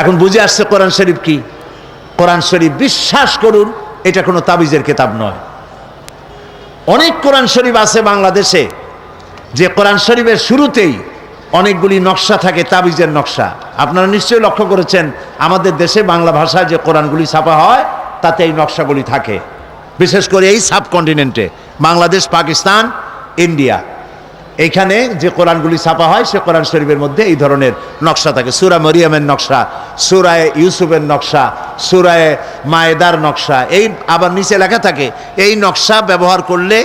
এখন বুঝে আসছে কোরআন শরীফ কি? কোরআন শরীফ বিশ্বাস করুন, এটা কোনো তাবিজের কেতাব নয়। অনেক কোরআন শরীফ আছে বাংলাদেশে, যে কোরআন শরীফের শুরুতেই অনেকগুলি নকশা থাকে, তাবিজের নকশা। আপনারা নিশ্চয়ই লক্ষ্য করেছেন, আমাদের দেশে বাংলা ভাষায় যে কোরআনগুলি ছাপা হয়, তাতে এই নকশাগুলি থাকে। বিশেষ করে এই সাবকন্টিনেন্টে, বাংলাদেশ, পাকিস্তান, ইন্ডিয়া। এইখানে যে কোরআনগুলি ছাপা হয়, সে কোরআন শরীফের মধ্যে এই ধরনের নকশা থাকে। সুরা মরিয়মের নকশা, সুরায় ইউসুফের নকশা, সুরায় মায়েদার নকশা, এই আবার নিচে লেখা থাকে, এই নকশা ব্যবহার করলে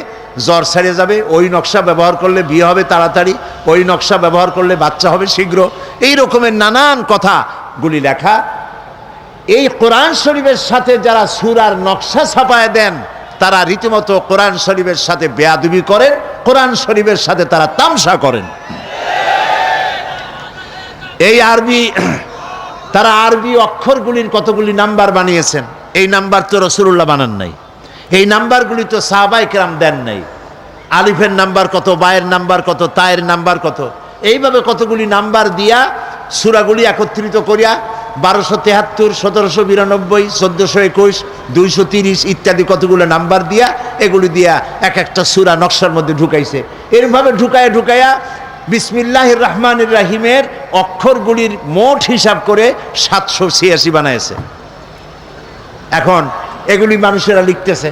জ্বর ছেড়ে যাবে, ওই নকশা ব্যবহার করলে বিয়ে হবে তাড়াতাড়ি, ওই নকশা ব্যবহার করলে বাচ্চা হবে শীঘ্র। এই রকমের নানান কথাগুলি লেখা। এই কোরআন শরীফের সাথে যারা সুরার নকশা ছাপায় দেন, তারা রীতিমতো কোরআন শরীফের সাথে বেয়াদুবি করেন কোরআন শরীফের সাথে তারা তামসা করেন। এই আরবি, তারা আরবি অক্ষরগুলির কতগুলি নাম্বার বানিয়েছেন? এই নাম্বার তো রসুল্লাহ বানান নাই। এই নাম্বারগুলি তো সাহাবাই কেরাম দেন নাই। আলিফের নাম্বার কত, বায়ের নাম্বার কত, তায়ের নাম্বার কত? এইভাবে কতগুলি নাম্বার দিয়া সুরাগুলি একত্রিত করিয়া বারোশো তেহাত্তর, সতেরোশো বিরানব্বই, চোদ্দোশো একুশ, দুইশো তিরিশ ইত্যাদি কতগুলো নাম্বার দিয়া এগুলি দিয়া এক একটা সুরা নকশার মধ্যে ঢুকাইছে। এরভাবে ঢুকায় ঢুকাইয়া বিসমিল্লাহ রহমানুর রাহিমের অক্ষরগুলির মোট হিসাব করে সাতশো ছিয়াশি বানাইছে। এখন এগুলি মানুষেরা লিখতেছে।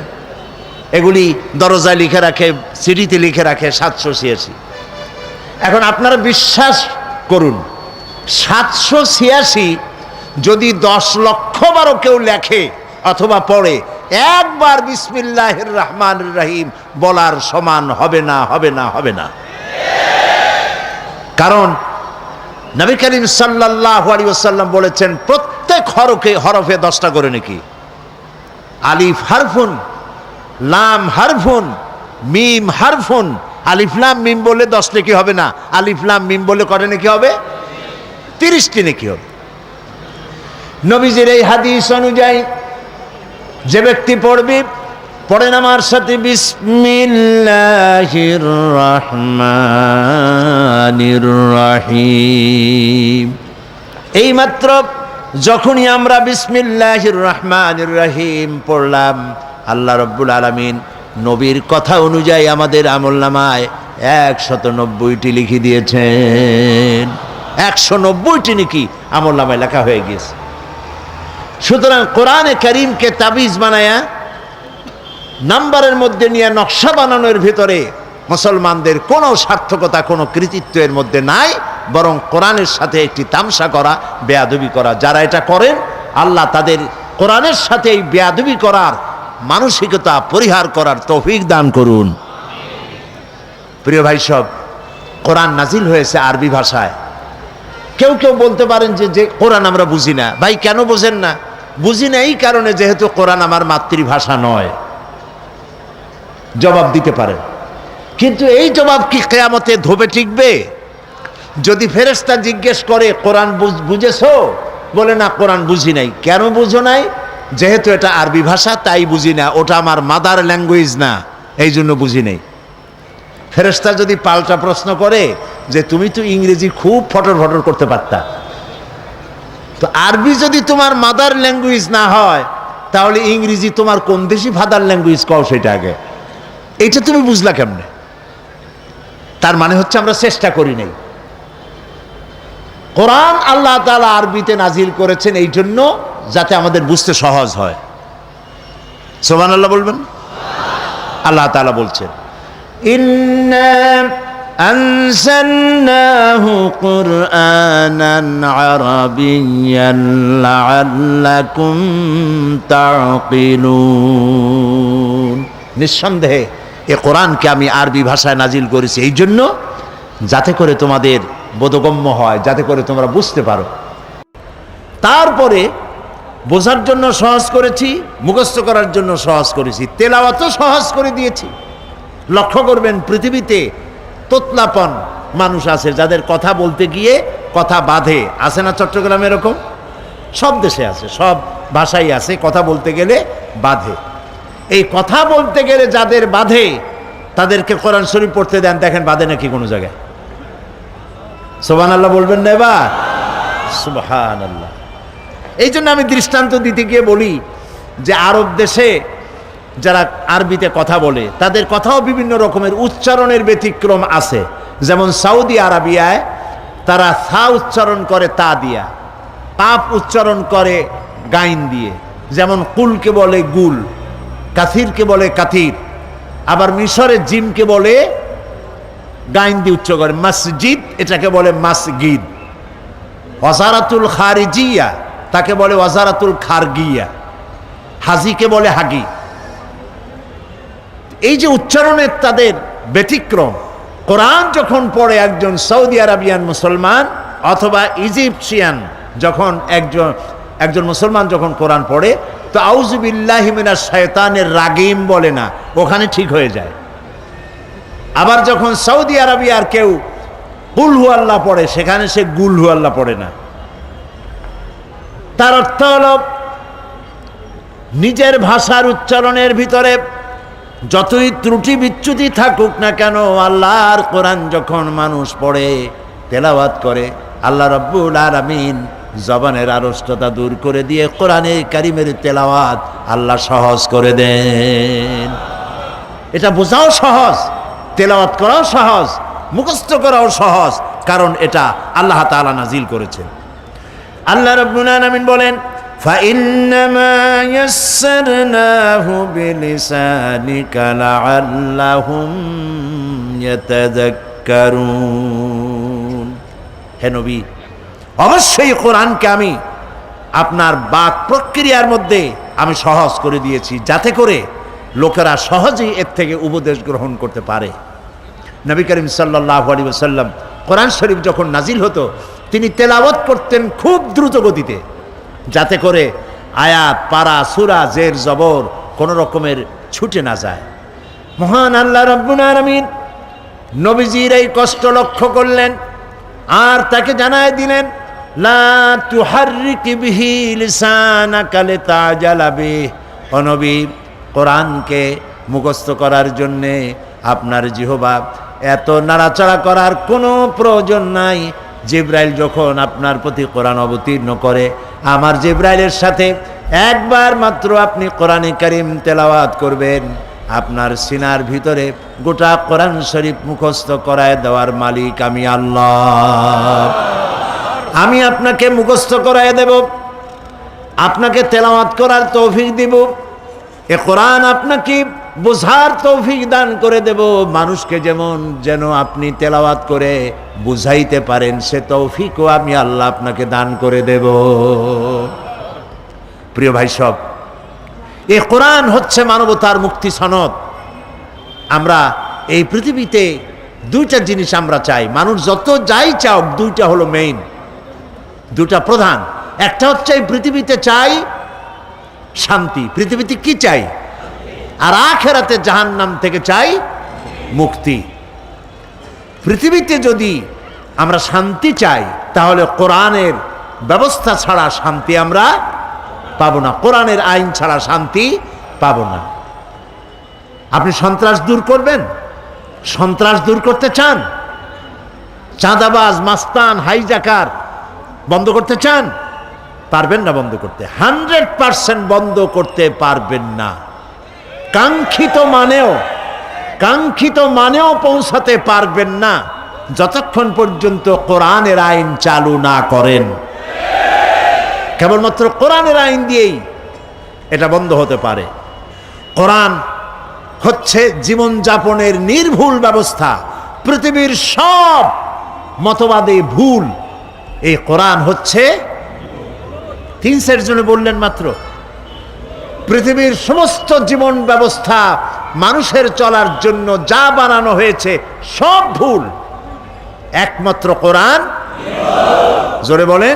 এগুলি দরজায় লিখে রাখে, সিডিতে লিখে রাখে সাতশো ছিয়াশি। এখন আপনারা বিশ্বাস করুন, সাতশো ছিয়াশি যদি দশ লক্ষ বারো কেউ লেখে অথবা পড়ে, একবার বিসমিল্লাহ রহমান রাহিম বলার সমান হবে না হবে না হবে না। কারণ নবী করিম সাল্লাহ আলী ওসাল্লাম বলেছেন, প্রত্যেক হরফে হরফে দশটা করে নাকি? আলিফ হারফুন, লাম হারফুন, মিম হারফুন। আলিফ, লাম, মিম বলে দশ নাকি হবে না? আলিফ, লাম, মিম বলে করে নাকি হবে? তিরিশটি নাকি হবে? নবীজির এই হাদিস অনুযায়ী, যে ব্যক্তি পড়বে পড়েন আমার সাথে বিসমিল্লাহির রহিম। এইমাত্র যখনই আমরা বিসমিল্লাহির রহমানির রহিম পড়লাম, আল্লাহ রব্বুল আলমিন নবীর কথা অনুযায়ী আমাদের আমল নামায় একশত নব্বইটি লিখে দিয়েছেন। একশো নব্বইটি নাকি আমল নামায় লেখা হয়ে গিয়েছে। সুতরাং কোরআনে করিমকে তাবিজ বানায়া, নাম্বারের মধ্যে নিয়ে নকশা বানানোর ভিতরে মুসলমানদের কোনো সার্থকতা, কোনো কৃতিত্বের মধ্যে নাই, বরং কোরআনের সাথে একটি তামসা করা, বেয়াদবি করা। যারা এটা করেন, আল্লাহ তাদের কোরআনের সাথে এই বেয়াদবি করার মানসিকতা পরিহার করার তৌফিক দান করুন। প্রিয় ভাই সব, কোরআন নাজিল হয়েছে আরবি ভাষায়। কেউ কেউ বলতে পারেন যে যে কোরআন আমরা বুঝি না। ভাই, কেন বোঝেন না? বুঝি না এই কারণে যেহেতু কোরআন আমার মাতৃভাষা নয়। জবাব দিতে পারেন কিন্তু এই জবাব কি কেয়ামতে ধোবে টিকবে? যদি ফেরেস্তা জিজ্ঞেস করে, কোরআন বুঝ- বুঝেছ? বলে, না, কোরআন বুঝি নাই। কেন বুঝো নাই? যেহেতু এটা আরবি ভাষা, তাই বুঝি না। ওটা আমার মাদার ল্যাঙ্গুয়েজ না, এই জন্য বুঝি নেই। ফেরেস্তা যদি পাল্টা প্রশ্ন করে যে, তুমি তো ইংরেজি খুব ফটর ফটর করতে পারতা। তো আরবি যদি তোমার মাদার ল্যাঙ্গুয়েজ না হয়, তাহলে ইংরেজি তোমার কোন দেশি ফাদার ল্যাঙ্গুয়েজ কও সেটা আগে? এটা তুমি বুঝলা কেমনে? তার মানে হচ্ছে আমরা চেষ্টা করি নাই। কোরআন আল্লাহ তালা আরবিতে নাজিল করেছেন এই জন্য যাতে আমাদের বুঝতে সহজ হয়। সোমান আল্লাহ বলবেন? আল্লাহ তালা বলছেন أنزلناه قرآنا عربيا لعلكم تعقلون নিঃসন্দেহে এ কোরআনকে আমি আরবি ভাষায় নাজিল করেছি এই জন্য যাতে করে তোমাদের বোধগম্য হয় যাতে করে তোমরা বুঝতে পারো তারপরে বোঝার জন্য সহজ করেছি মুখস্থ করার জন্য সহজ করেছি তেলাওয়াতও সহজ করে দিয়েছি লক্ষ্য করবেন পৃথিবীতে তোতলাপন মানুষ আছে, যাদের কথা বলতে গিয়ে কথা বাঁধে। আছে না চট্টগ্রামে এরকম? সব দেশে আছে, সব ভাষাই আছে, কথা বলতে গেলে বাঁধে। এই কথা বলতে গেলে যাদের বাঁধে, তাদেরকে কোরআন শরীফ পড়তে দেন, দেখেন বাঁধে নাকি কোনো জায়গায়? সোবান আল্লাহ বলবেন না এবার? সুবহান আল্লাহ এই জন্য আমি দৃষ্টান্ত দিতে গিয়ে বলি যে আরব দেশে যারা আরবিতে কথা বলে, তাদের কথাও বিভিন্ন রকমের উচ্চারণের ব্যতিক্রম আছে। যেমন সৌদি আরবিয়ায়, তারা সা উচ্চারণ করে তা দিয়া, পাপ উচ্চারণ করে গাইন দিয়ে। যেমন কুলকে বলে গুল কাথিরকে বলে কাথির আবার মিশরে জিমকে বলে গাইন দিয়ে উচ্চ করে। মসজিদ, এটাকে বলে মাসগিদ। ওয়াজারাতুল খারিজিয়া, তাকে বলে ওয়াজারাতুল খারগিয়া। হাজিকে বলে হাগি। এই যে উচ্চারণের তাদের ব্যতিক্রম, কোরআন যখন পড়ে একজন সৌদি আরবিয়ান মুসলমান অথবা ইজিপশিয়ান যখন একজন একজন মুসলমান যখন কোরআন পড়ে, তো আউজুবিল্লাহিমিনা শয়তানের রাগিম বলে না, ওখানে ঠিক হয়ে যায়। আবার যখন সৌদি আরবিয়ার কেউ গুলহু আল্লাহ পড়ে, সেখানে সে গুলহু আল্লাহ পড়ে না। তার অর্থ হল, নিজের ভাষার উচ্চারণের ভিতরে যতই ত্রুটি বিচ্যুতি থাকুক না কেন, আল্লাহর কোরআন যখন মানুষ পড়ে, তেলাওয়াত করে, আল্লাহ রব্বুল আলামিন জবানের আড়ষ্টতা দূর করে দিয়ে কোরআনে কারিমের তেলাওয়াত আল্লাহ সহজ করে দেন। এটা বোঝাও সহজ, তেলাওয়াত করাও সহজ, মুখস্থ করাও সহজ, কারণ এটা আল্লাহ তালা নাজিল করেছেন। আল্লাহ রব্বুল আলামিন বলেন فإنما يسرناه بلسانك لعلهم يتذكرون হে নবী অবশ্যই কোরআনকে আমি আপনার বাক প্রক্রিয়ার মধ্যে আমি সহজ করে দিয়েছি যাতে করে লোকেরা সহজেই এর থেকে উপদেশ গ্রহণ করতে পারে নবী করিম সাল্লাহ আলী সাল্লাম কোরআন শরীফ যখন নাজিল হতো তিনি তেলাওয়াত করতেন খুব দ্রুত গতিতে যাতে করে আয়াত, পারা, সুরা, জের, জবর কোনো রকমের ছুটে না যায়। মহান আল্লাহ রব্বুল আলামিন নবীজির এই কষ্ট লক্ষ্য করলেন, আর তাকে জানায় দিলেন, লা তুহাররিক বিহি লিসানাকা লিতাজালা বিহি। ও নবী, কোরআনকে মুখস্থ করার জন্যে আপনার জিহবা, এত নাড়াচাড়া করার কোনো প্রয়োজন নাই। জিব্রাইল যখন আপনার প্রতি কোরআন অবতীর্ণ করে আমার জিব্রাইলের সাথে একবার মাত্র আপনি কোরআনে কারিম তেলাওয়াত করবেন। আপনার সিনার ভিতরে গোটা কোরআন শরীফ মুখস্থ করায় দেওয়ার মালিক আমি আল্লাহ। আমি আপনাকে মুখস্থ করায় দেব। আপনাকে তেলাওয়াত করার তৌফিক দিব। এ কোরআন আপনাকে বোঝার তৌফিক দান করে দেব। মানুষকে যেমন যেন আপনি তেলাওয়াত করে বুঝাইতে পারেন, সে তৌফিকও আমি আল্লাহ আপনাকে দান করে দেব। প্রিয় ভাই সব, এ কোরআন হচ্ছে মানবতার মুক্তি সনদ। আমরা এই পৃথিবীতে দুইটা জিনিস আমরা চাই। মানুষ যত যাই চাও দুইটা হলো মেইন দুটা প্রধান। একটা হচ্ছে এই পৃথিবীতে চাই শান্তি। পৃথিবীতে কি চাই? আর আখেরাতে জাহান্নাম থেকে চাই মুক্তি। পৃথিবীতে যদি আমরা শান্তি চাই, তাহলে কোরআনের ব্যবস্থা ছাড়া শান্তি আমরা পাবো না। কোরআনের আইন ছাড়া শান্তি পাবো না। আপনি সন্ত্রাস দূর করবেন? সন্ত্রাস দূর করতে চান? চাঁদাবাজ, মাস্তান, হাইজাকার বন্ধ করতে চান? পারবেন না বন্ধ করতে। হান্ড্রেড পার্সেন্ট বন্ধ করতে পারবেন না। কাঙ্ক্ষিত মানেও কাঙ্ক্ষিত মানেও পৌঁছাতে পারবেন না যতক্ষণ পর্যন্ত কোরআনের আইন চালু না করেন। কেবলমাত্র কোরআনের আইন দিয়েই এটা বন্ধ হতে পারে। কোরআন হচ্ছে জীবনযাপনের নির্ভুল ব্যবস্থা, পৃথিবীর সব মতবাদে ভুল। এই কোরআন হচ্ছে, তিন সেট জন্য বললেন মাত্র পৃথিবীর সমস্ত জীবন ব্যবস্থা মানুষের চলার জন্য যা বানানো হয়েছে সব ভুল। একমাত্র কোরআন? জোরে বলে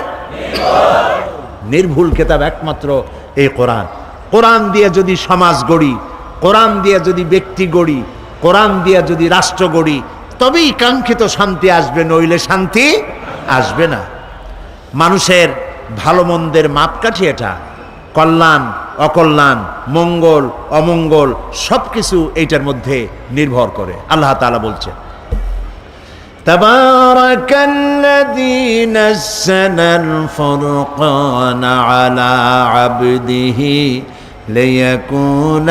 নির্ভুল কেতাব একমাত্র এই কোরআন। কোরআন দিয়ে যদি সমাজ গড়ি, কোরআন দিয়ে যদি ব্যক্তি গড়ি, কোরআন দিয়ে যদি রাষ্ট্র গড়ি, তবেই কাঙ্ক্ষিত শান্তি আসবে, নইলে শান্তি আসবে না। মানুষের ভালো মন্দের মাপকাঠি এটা। কল্যাণ অকল্যাণ মঙ্গল অমঙ্গল সব কিছু এইটার মধ্যে নির্ভর করে আল্লাহ তালা বলছেন تبارك الذي نزل الفرقان على عبده ليكون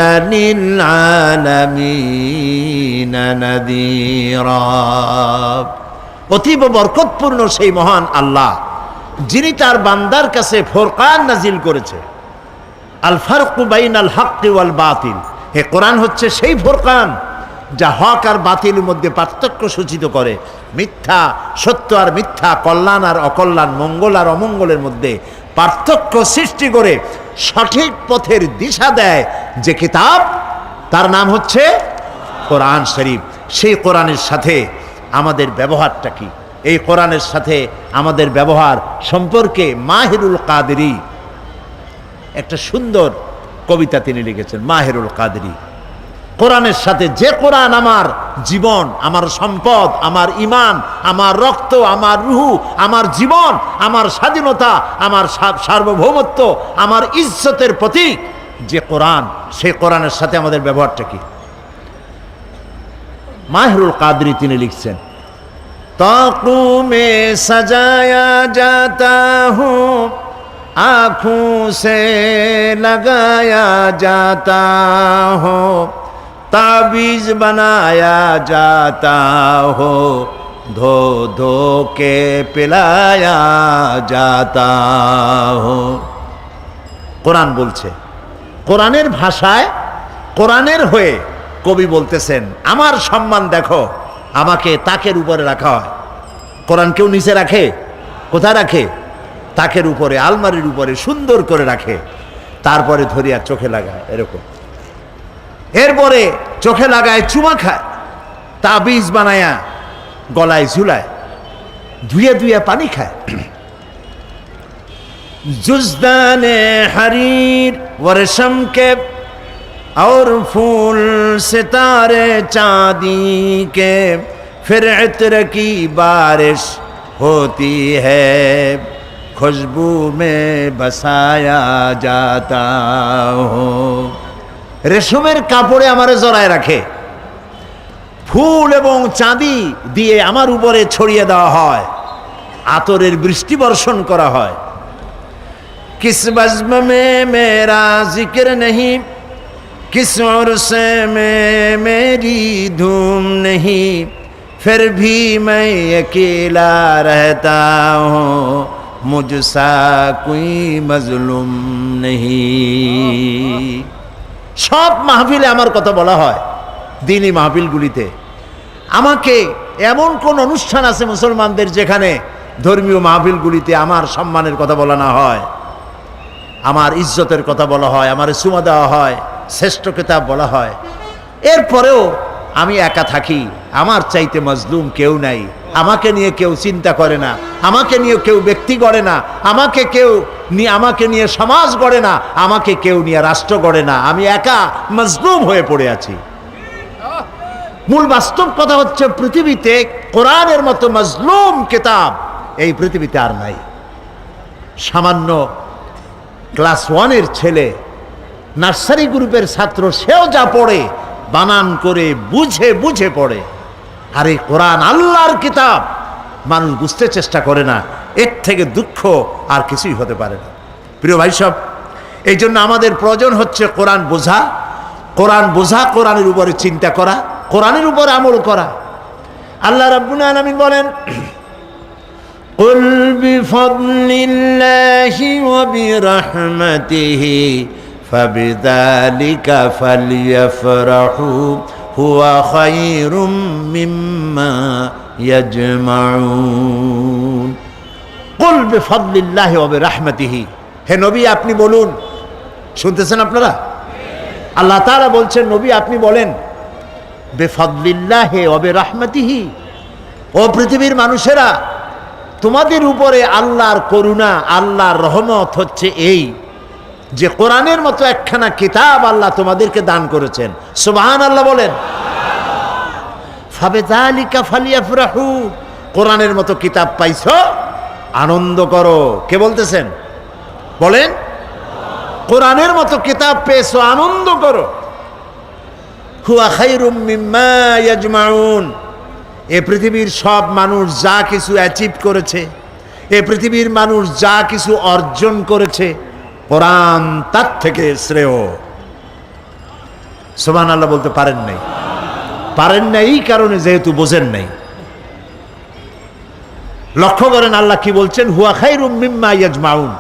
للعالمين نذيرا অতীব বরকতপূর্ণ সেই মহান আল্লাহ যিনি তার বান্দার কাছে ফোরকান নাজিল করেছে আল ফারকু বাইন আল হাক্কি ওয়াল বাতিল। হে কোরআন হচ্ছে সেই ফোরকান যা হক আর বাতিলের মধ্যে পার্থক্য সূচিত করে। মিথ্যা, সত্য আর মিথ্যা, কল্যাণ আর অকল্যাণ, মঙ্গল আর অমঙ্গলের মধ্যে পার্থক্য সৃষ্টি করে সঠিক পথের দিশা দেয় যে কিতাব, তার নাম হচ্ছে কোরআন শরীফ। সেই কোরআনের সাথে আমাদের ব্যবহারটা কি? এই কোরআনের সাথে আমাদের ব্যবহার সম্পর্কে মাহিরুল কাদেরি একটা সুন্দর কবিতা তিনি লিখেছেন, মাহেরুল কাদরি। কোরআনের সাথে যে কোরআন আমার জীবন, আমার সম্পদ, আমার ইমান, আমার রক্ত, আমার রুহু, আমার জীবন, আমার স্বাধীনতা, আমার সার্বভৌমত্ব, আমার ইজ্জতের প্রতীক, যে কোরআন, সেই কোরআনের সাথে আমাদের ব্যবহারটা কি? মাহরুল কাদরি তিনি লিখছেন, তকু মে সাজায়া যাতা হুম आँखों से लगाया जाता हो ताबीज बनाया जाता हो धो धो के पिलाया जाता हो কোরআন বলছে কোরআনের ভাষায় কোরআনের হয়ে কবি বলতেছেন আমার সম্মান দেখো আমাকে তাকের উপরে রাখা হয় কোরআন কেউ নিচে রাখে কোথায় রাখে তাকের উপরে, আলমারির উপরে সুন্দর করে রাখে। তারপরে ধরিয়া চোখে লাগায়, এরকম। এরপরে চোখে লাগায়, চুমা খায়, তাবিজ বানায়া গলায় ঝুলায়, ধুয়ে ধুয়ে পানি খায়। জুজদানে হারির ওরশমকে اور ফুল সেতারে চাঁদিকে ফের پھر عطر کی खुशबू में बसाया जाता हो রেশমের কাপড়ে আমারে জড়ায় রাখে ফুল এবং চাঁদি দিয়ে আমার উপরে ছড়িয়ে দেওয়া হয় আতরের বৃষ্টি বর্ষণ করা হয় किस बज्म में मेरा जिक्र नहीं किस उर्स में मेरी धूम नहीं फिर भी मैं अकेला रहता हूँ মুজসা কুই মজলুম নেহি সব মাহফিলে আমার কথা বলা হয় দিনই মাহফিলগুলিতে। আমাকে এমন কোন অনুষ্ঠান আছে মুসলমানদের যেখানে ধর্মীয় মাহফিলগুলিতে আমার সম্মানের কথা বলা না হয়। আমার ইজ্জতের কথা বলা হয়, আমার সুমা দেওয়া হয়, শ্রেষ্ঠ কেতাব বলা হয়। এরপরেও আমি একা থাকি। আমার চাইতে মজলুম কেউ নাই। আমাকে নিয়ে কেউ চিন্তা করে না। আমাকে নিয়ে কেউ ব্যক্তি গড়ে না। আমাকে কেউ নিয়ে আমাকে নিয়ে সমাজ গড়ে না। আমাকে কেউ নিয়ে রাষ্ট্র গড়ে না। আমি একা মজলুম হয়ে পড়ে আছি। মূল বাস্তব কথা হচ্ছে পৃথিবীতে কোরআনের মতো মজলুম কেতাব এই পৃথিবীতে আর নাই। সামান্য ক্লাস ওয়ানের ছেলে, নার্সারি গ্রুপের ছাত্র, সেও যা পড়ে, বানান করে বুঝে বুঝে পড়ে। আর এই কোরআন আল্লাহর কিতাব মানুষ বুঝতে চেষ্টা করে না এর থেকে দুঃখ আর কিছুই হতে পারে না প্রিয় ভাই সব এই জন্য আমাদের প্রয়োজন হচ্ছে কোরআন বোঝা কোরআন বোঝা কোরআনের উপরে চিন্তা করা কোরআনের উপরে আমল করা আল্লাহ রাব্বুল আলামিন বলেন قل بفضل الله وبرحمته فبذلك فليفرحوا হুয়া খায়রুম মিম্মা ইয়াজমাউন। কুল বিফাদলিল্লাহি ওয়া বিরাহমাতিহি। হে নবী, আপনি বলুন। শুনতেছেন আপনারা? আল্লাহ তারা বলছেন, নবী, আপনি বলেন, বেফাদলিল্লাহে অবে রাহমাতিহি ও পৃথিবীর মানুষেরা, তোমাদের উপরে আল্লাহর করুণা, আল্লাহর রহমত হচ্ছে এই। যে কোরআনের মতো একখানা কিতাব আল্লাহ তোমাদেরকে দান করেছেন। সুবাহান আল্লাহ বলেন ফালিয়াফরাহু, কোরআনের মতো কিতাব পাইছ? আনন্দ করো। কে বলতেছেন? বলেন। কোরআনের মতো কিতাব পেয়েছ, আনন্দ করো। এ পৃথিবীর সব মানুষ যা কিছু অ্যাচিভ করেছে, এ পৃথিবীর মানুষ যা কিছু অর্জন করেছে কোরআন তার থেকে শ্রেয়। সোমান আল্লাহ বলতে পারেন নাই। পারেন না এই কারণে যেহেতু বোঝেন নাই। লক্ষ্য করেন আল্লাহ কি বলছেন, হুয়া খাইরুম মিম্মা ইয়াজমাউন।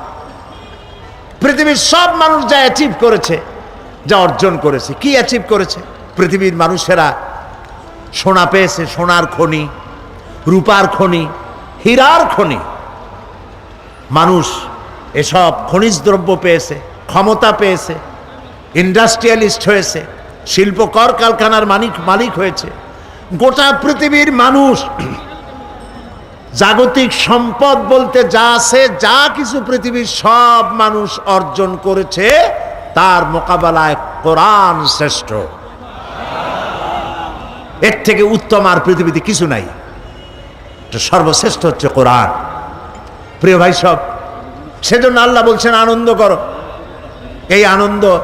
পৃথিবীর সব মানুষ যা অ্যাচিভ করেছে, যা অর্জন করেছে, কি অ্যাচিভ করেছে? পৃথিবীর মানুষেরা সোনা পেয়েছে, সোনার খনি, রূপার খনি, হীরার খনি। মানুষ এসব খনিজ দ্রব্য পেয়েছে, ক্ষমতা পেয়েছে ইন্ডাস্ট্রিয়ালিস্ট হয়েছে, শিল্প কর কারখানার মালিক মালিক হয়েছে। গোটা পৃথিবীর মানুষ জাগতিক সম্পদ বলতে যা আছে, যা কিছু পৃথিবীর সব মানুষ অর্জন করেছে, তার মোকাবেলায় কোরআন শ্রেষ্ঠ। এর থেকে উত্তম আর পৃথিবীতে কিছু নাই। সর্বশ্রেষ্ঠ হচ্ছে কোরআন। প্রিয় ভাই সব সেজন্য আল্লাহ বলছেন, আনন্দ করো। এই আনন্দ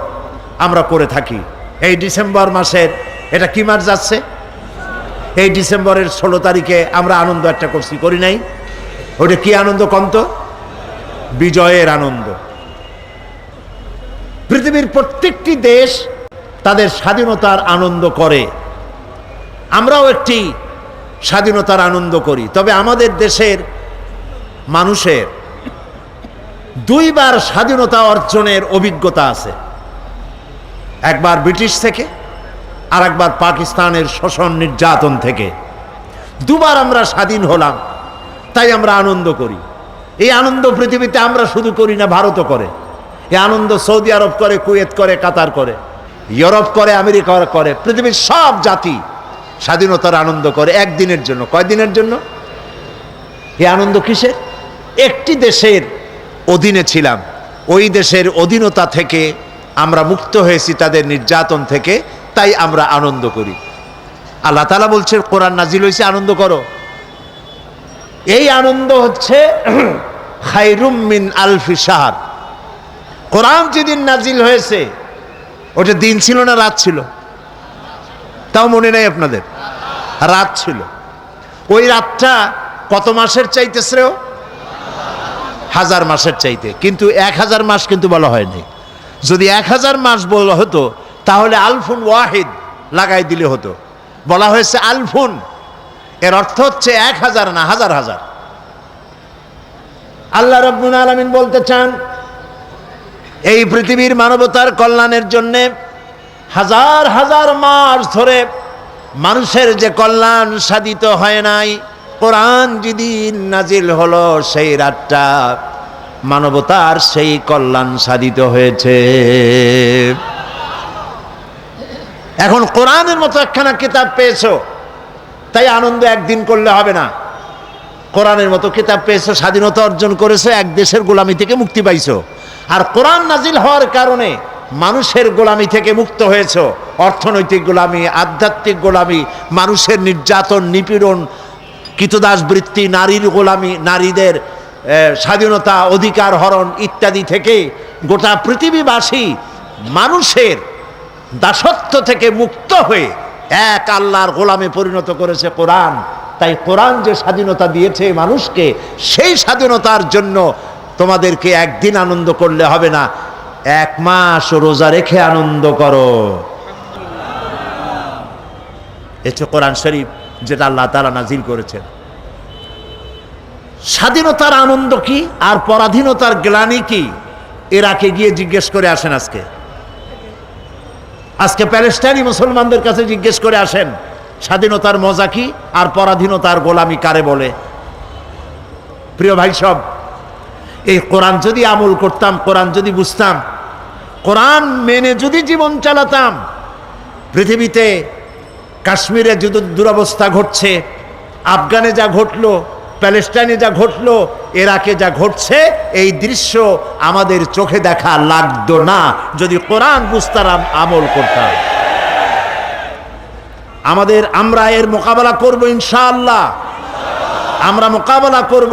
আমরা করে থাকি। এই ডিসেম্বর মাসের, এটা কি মাস যাচ্ছে? এই ডিসেম্বরের ষোলো তারিখে আমরা আনন্দ একটা করছি, করি নাই। ওটা কি আনন্দ কন্ত? বিজয়ের আনন্দ। পৃথিবীর প্রত্যেকটি দেশ তাদের স্বাধীনতার আনন্দ করে। আমরাও একটি স্বাধীনতার আনন্দ করি। তবে আমাদের দেশের মানুষের দুইবার স্বাধীনতা অর্জনের অভিজ্ঞতা আছে। একবার ব্রিটিশ থেকে আর একবার পাকিস্তানের শোষণ নির্যাতন থেকে। দুবার আমরা স্বাধীন হলাম, তাই আমরা আনন্দ করি। এই আনন্দ পৃথিবীতে আমরা শুধু করি না, ভারতও করে। এই আনন্দ সৌদি আরব করে, কুয়েত করে, কাতার করে, ইউরোপ করে, আমেরিকা করে, পৃথিবীর সব জাতি স্বাধীনতার আনন্দ করে একদিনের জন্য। কয়দিনের জন্য? এই আনন্দ কিসের? একটি দেশের অধীনে ছিলাম। ওই দেশের অধীনতা থেকে আমরা মুক্ত হয়েছি তাদের নির্যাতন থেকে, তাই আমরা আনন্দ করি। আল্লাহ তালা বলছে, কোরআন নাজিল হয়েছে, আনন্দ করো। এই আনন্দ হচ্ছে খাইরুম মিন আলফি সাহার কোরআন যেদিন নাজিল হয়েছে, ওটা দিন ছিল না রাত ছিল? তাও মনে নেই আপনাদের? রাত ছিল। ওই রাতটা কত মাসের চাইতে শ্রেয়? হাজার মাসের চাইতে। কিন্তু এক হাজার মাস কিন্তু বলা হয়নি। যদি এক হাজার মাস বলা হতো, তাহলে আলফুন ওয়াহিদ লাগাই দিলে হতো। বলা হয়েছে আলফুন। এর অর্থ হচ্ছে এক হাজার না হাজার হাজার। আল্লাহ রব্বুল আলমিন বলতে চান, এই পৃথিবীর মানবতার কল্যাণের জন্যে হাজার হাজার মাস ধরে মানুষের যে কল্যাণ সাধিত হয় নাই কোরআন যেদিন নাজিল হলো সেই রাতটা, মানবতার সেই কল্যাণ সাধিত হয়েছে। এখন কোরআনের মতো একখানা কিতাব পেয়েছ, তাই আনন্দ একদিন করলে হবে না। কোরআনের মতো কিতাব পেয়েছ, স্বাধীনতা অর্জন করেছ, এক দেশের গোলামি থেকে মুক্তি পাইছো। আর কোরআন নাজিল হওয়ার কারণে মানুষের গোলামি থেকে মুক্ত হয়েছ। অর্থনৈতিক গোলামি, আধ্যাত্মিক গোলামি, মানুষের নির্যাতন, নিপীড়ন কৃতদাস বৃত্তি নারীর গোলামি, নারীদের স্বাধীনতা অধিকার হরণ ইত্যাদি থেকে গোটা পৃথিবীবাসী মানুষের দাসত্ব থেকে মুক্ত হয়ে এক আল্লাহর গোলামে পরিণত করেছে কোরআন। তাই কোরআন যে স্বাধীনতা দিয়েছে মানুষকে, সেই স্বাধীনতার জন্য তোমাদেরকে একদিন আনন্দ করলে হবে না। এক মাস রোজা রেখে আনন্দ করো। এতে কোরআন শরীফ। যেটা আল্লাহ তালা নাজিল করেছেন। স্বাধীনতার আনন্দ কি আর পরাধীনতার গ্লানি কি? এরাকে গিয়ে জিজ্ঞেস করে আসেন আজকে। আজকে প্যালেস্টাইনি মুসলমানদের কাছে জিজ্ঞেস করে আসেন, স্বাধীনতার মজা কি আর পরাধীনতার গোলামি কারে বলে? প্রিয় ভাই সব, এই কোরআন যদি আমল করতাম, কোরআন যদি বুঝতাম, কোরআন মেনে যদি জীবন চালাতাম, পৃথিবীতে কাশ্মীরে যদি দুরবস্থা ঘটছে, আফগানে যা ঘটলো, প্যালেস্টাইনে যা ঘটলো এরাকে যা ঘটছে, এই দৃশ্য আমাদের চোখে দেখা লাগতো না যদি কোরআন বুঝতাম আমল করতাম। আমাদের আমরা এর মোকাবেলা করব ইনশাআল্লাহ। আমরা মোকাবেলা করব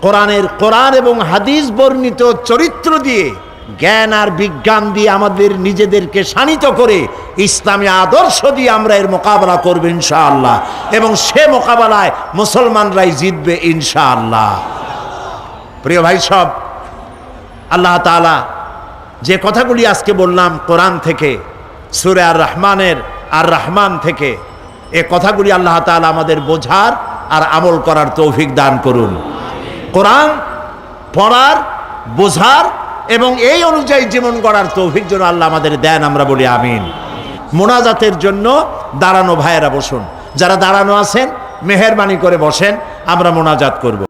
কোরআনের কোরআন এবং হাদিস বর্ণিত চরিত্র দিয়ে। জ্ঞান আর বিজ্ঞান দিয়ে আমাদের নিজেদেরকে শানিত করে ইসলামী আদর্শ দিয়ে আমরা এর মোকাবেলা করব ইনশাআল্লাহ। এবং সে মোকাবেলায় মুসলমানরাই জিতবে ইনশাআল্লাহ। প্রিয় ভাই সব, আল্লাহ তাআলা যে কথাগুলি আজকে বললাম কোরআন থেকে, সুরে আর রহমানের আর রহমান থেকে, এ কথাগুলি আল্লাহ তাআলা আমাদের বোঝার আর আমল করার তৌফিক দান করুন। কোরআন পড়ার, বোঝার এবং এই অনুযায়ী জীবন গড়ার তৌফিক যেন আল্লাহ আমাদের দেন, আমরা বলি আমিন। মোনাজাতের জন্য দাঁড়ানো ভাইয়েরা বসুন। যারা দাঁড়ানো আছেন, মেহরবানি করে বসেন, আমরা মোনাজাত করব।